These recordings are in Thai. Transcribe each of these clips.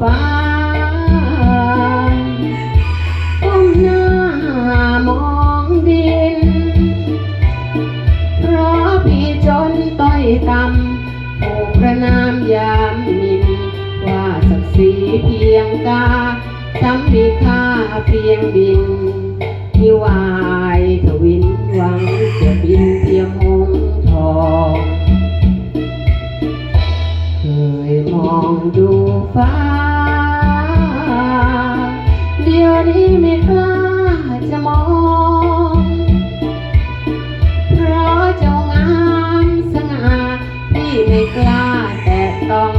ฟ้าก้มหน้ามองดิน เพราะพี่จนต้อยต่ำถูกประนามยามมิน ว่าศักดิ์ศรีเพียงกาช้ำมีค่าเพียงดิน ที่วายทวินหวังจะบินเทียมหงทองเคยมองดูฟ้า ไม่กล้าจะมอง เพราะเจ้างามสง่าพี่ไม่กล้าแต่ต้อง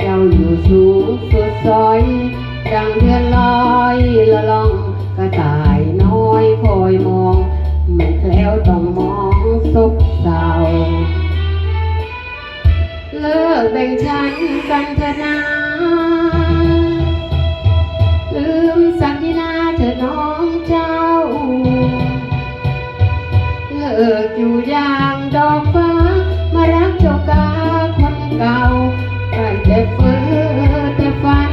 เจ้าอยู่สูงสุดซอย ดังเดือนลอยละล่องกระต่ายน้อยคอยมองไม่แคล้วต้องมองซบเศร้าเลิกแบ่งฉันกันเถอะนะ อยู่อย่างดอกฟ้า มารักเจ้ากาคนเก่าใกล้แต่เฟ้อแต่ฝัน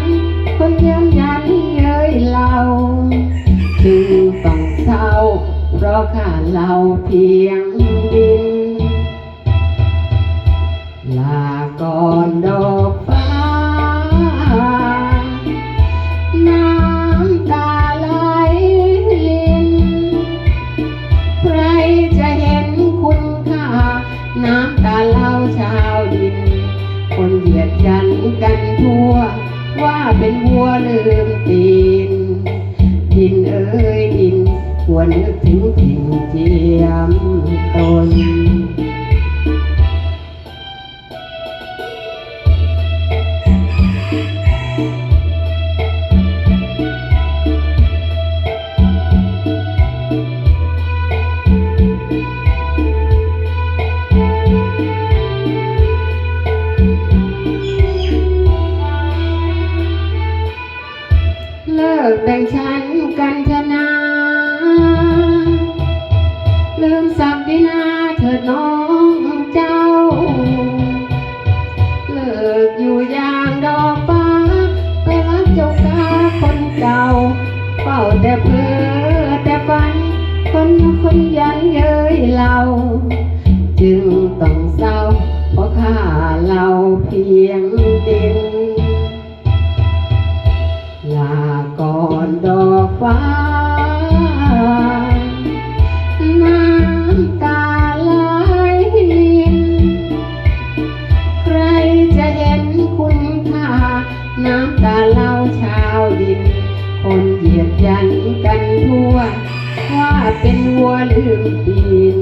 คนย้ำยันเย้ยเราจึงต้องเศร้าเพราะขาดเราเพียงดิน ลาก่อนดอกาเล่าชาวดิน คนเหยียดยันกันทั่ว ว่าเป็นวัวลืมตีน ดินเอ้ยดินควรนึกถึงถิ่นเจียมตน กแบ่งฉันกันเถอะนลืมสักดินาเถิดน้องเจ้า เลิกอยู่อย่างดอกฟ้า ไปรักเจ้ากาคนเก่าเฝ้าแต่เพ้อแต่ฝัน คนคนยันเย้ยเรา จึงต้องเศร้าเพราะข้าเราเพียง ยันกันทั่ว ว่าเป็นวัวลืมตีน